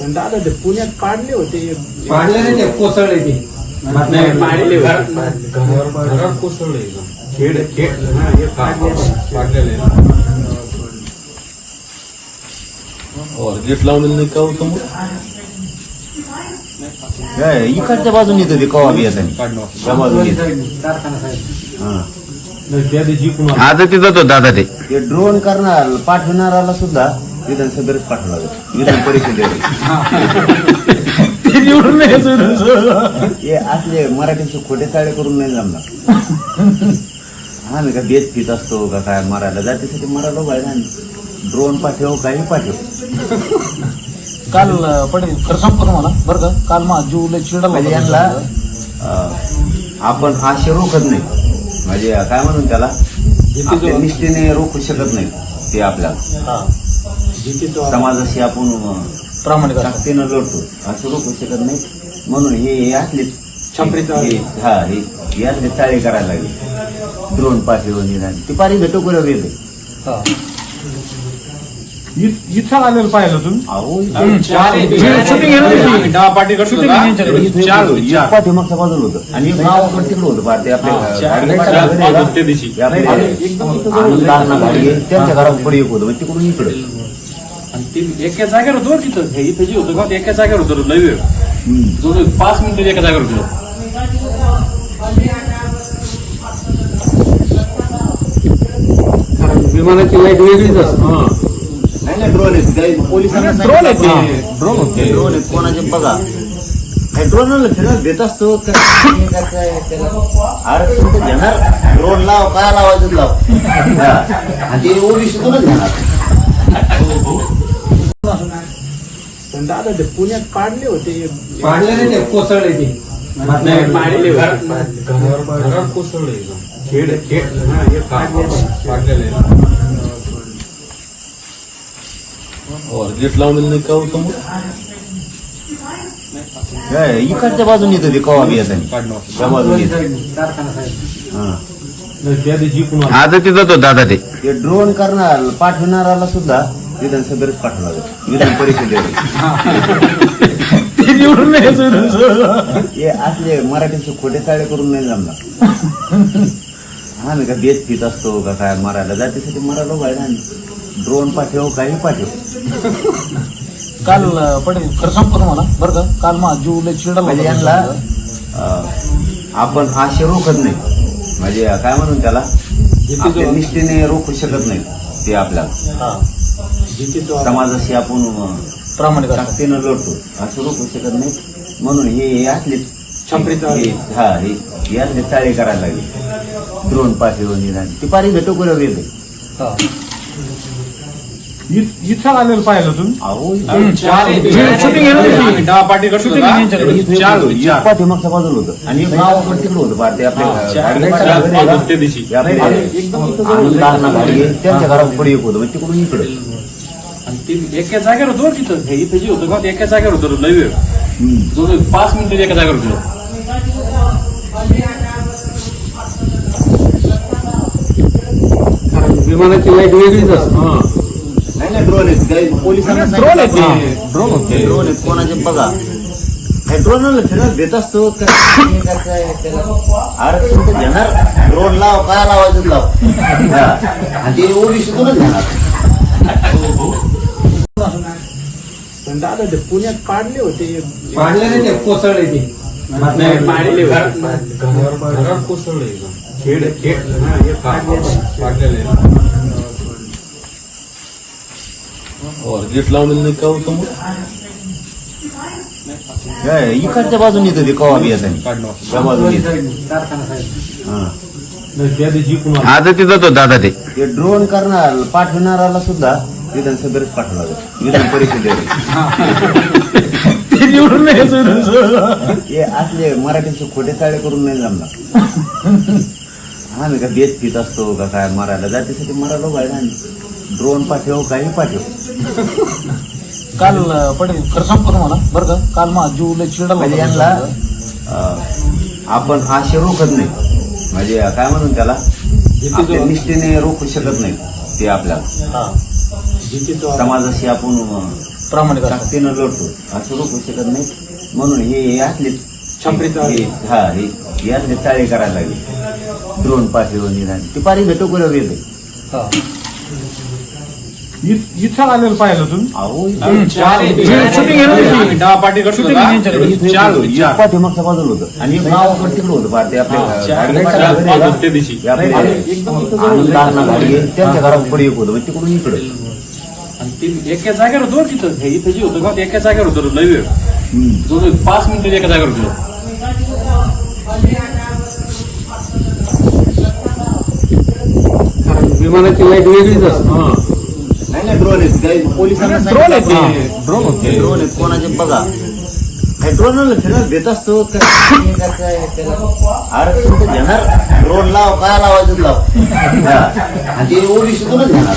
पण दादा ते पुण्यात पाडले होते. पाडले नाही ते कोसळले ते. नाही, पाडले होते. कोसळले. खेड खेड हा, हे गेट लावलेलं नाही का हो समोर? काय, इकडच्या बाजूने येतो ते कवा बी येताना त्या बाजूने येतं. हा. आता तिथं तो दादा ते. ते ड्रोन करणार पाठवणाराला सुद्धा विधानसभेत पाठवला जातो विधान परिषदेत. हे असले मराठीचे खोटे चाळे करून नाही जमणार. हा ना का देत फित असतो का काय मरायला जातीसाठी मरायला पाहिजे ड्रोन पाठव काही पाठव. काल अं, पटेल खरं सांगतो तुम्हाला बरं का? काल मा जीव लय चिडला म्हणजे यांना अं, आपण आशे रोखत नाही. म्हणजे काय म्हणून त्याला? आपल्या निष्ठेने रोखू शकत नाही ते आपल्याला. समाजाशी आपण प्रामाणिक. ताकदीनं लढतो असं रोखू शकत नाही म्हणून हे हे असले. हे- हा हे हे असले चाळे करायला लागले ड्रोन पाठवून निघाले ती पारी भेटो करू गेले हा. इथं आलेलं पाहिलं तुम्ही. पाठीमागच्या बाजूला होतं आणि एक नाव पण तिकडे होतं आपल्या त्यांच्या घरात पुढे एक होतं तिकडून इकडे एका जागेवर होतो बरं तिथं हे इथं जे होतं का ते एका जागेवर होतं लय वेळ पाच मिनिटं एका जागेवर होतो विमानाची लाइट वेगळीच असते नाही नाही ड्रोन आहेत काही पोलिसांना ड्रोन आहेत हा. ते. ड्रोन होते ड्रोन आहेत कोणाचे बघा काही ड्रोनला फिरत देत असतो का- काय- काय त्याला आरक्षण तर घेणार ड्रोन लाव काय लावायचं लाव हा. आणि ते ओबीसीतूनच घेणार पण दादा ते पुण्यात पाडले होते. पाडले नाही ते कोसळले ते. नाही, पाडले होते. घरात कोसळले खेड खेड हा, हे पाडले पाडलेले गेट लावलेलं नाही का हो समोर? काय, इकडच्या बाजूने येतो ते कवा बी येताना त्या बाजूने येतं. हा. त्या पुन्हा आता तिथं तो दादा ते. ते ड्रोन करणार पाठवणाराला सुद्धा विधानसभेत पाठवला जातो विधान परिषदेत हे असले मराठीचे खोटे चाळे करून नाही जमणार. हा ना का देत फित असतो का काय मरायला जातीसाठी मरायला पाहिजे ड्रोन पाठव काही पाठव. काल अं, पटेल खरं सांगतो तुम्हाला बरं का? काल मा जीव लय चिडला म्हणजे यांना आपण आशे रोखत नाही. म्हणजे काय म्हणून त्याला? निष्ठेने रोखू शकत नाही ते आपल्याला. समाजाशी आपण प्रामाणिक. ताकदीनं लढतो. असं रोखू शकत नाही म्हणून हे हे असले छपरी चाळे. हे- हा असले चाळे करायला लागले. ड्रोन पाठवून निघाले ती पारी गेले? हा. इथं आलेलं पाहिलं तुम्ही? अहो. पाठीमागच्या बाजूला होतं. आणि पण तिकडे होतं. पार ते आपल्या त्यांच्या एक होतं. मग तिकडून इकडे. आणि ते एका जागेवर होतो तिथं. हे इथं जे होतं का ते एका जागेवर होतं लय वेळ. जवळ पाच मिनिटं एका जागेवर होतो विमानाची लाइट वेगळीच असते. नाही नाही ड्रोन आहेत. काही पोलिसांना ड्रोन आहेत ते. ड्रोन होते. ड्रोन आहेत. कोणाचे बघा. ड्रोनला फिरत देत असतो काय- काय त्याला आरक्षण तर घेणार. ड्रोन लाव काय लावायचं लाव. हा. आणि ते ओबीसीतूनच घेणार? पण दादा ते पुण्यात पाडले होते. पाडले नाही ते कोसळले ते. नाही, पाडले होते. कोसळले खेड खेड हा, हे पाडलेले गेट लावलेलं नाही का हो समोर? काय, इकडच्या बाजूने येतो ते कवा बी येताना त्या बाजूने येतं. हा. आता तिथं तो दादा ते. ते ड्रोन करणार पाठवणाराला सुद्धा विधानसभेत पाठवला जातो विधान परिषदेत. हे असले मराठीचे खोटे चाळे करून नाही जमणार. हा ना का देत फित असतो का काय मरायला? जातीसाठी मरायला पाहिजे ड्रोन पाठव काही पाठव. काल अं, पटेल खरं सांगतो तुम्हाला बरं का? काल मा जीव लय चिडला म्हणजे यांना अं, आपण आशे रोखत नाही. म्हणजे काय म्हणून त्याला? आपल्या निष्ठेने रोखू शकत नाही ते आपल्याला. हा. समाजाशी आपण प्रामाणिक ताकदीनं लढतो. असं रोखू शकत नाही. म्हणून हे असले छपरी. हे- हा असले चाळे करायला लागले. ड्रोन पाठवून निघाले ते पारी येते हा. इ- इथं आलेलं पाहिलं तुम्ही. पाठीमागच्या बाजूला होतं. आणि गावाकडे तिकडे होतं. आपल्या त्यांच्या घरात पुढे एक होतं. तिकडून इकडे. आणि ते एका जागेवर होतो तिथं हे इथं जे होतं का ते एका जागेवर होतं लय वेळ. पाच मिनिटं एका जागेवर होतो विमानाची लाइट वेगळीच असते. नाही नाही ड्रोन आहेत. काही पोलिसांना ड्रोन आहेत. ते. ड्रोन होते. ड्रोन आहेत. कोणाचे बघा. काही ड्रोनला फिरायला देत असतो. काय हे काय काय त्याला आरक्षण तर घेणार. ड्रोन लाव काय लावायचं लाव. हा. आणि ते ओबीसीतूनच घेणार?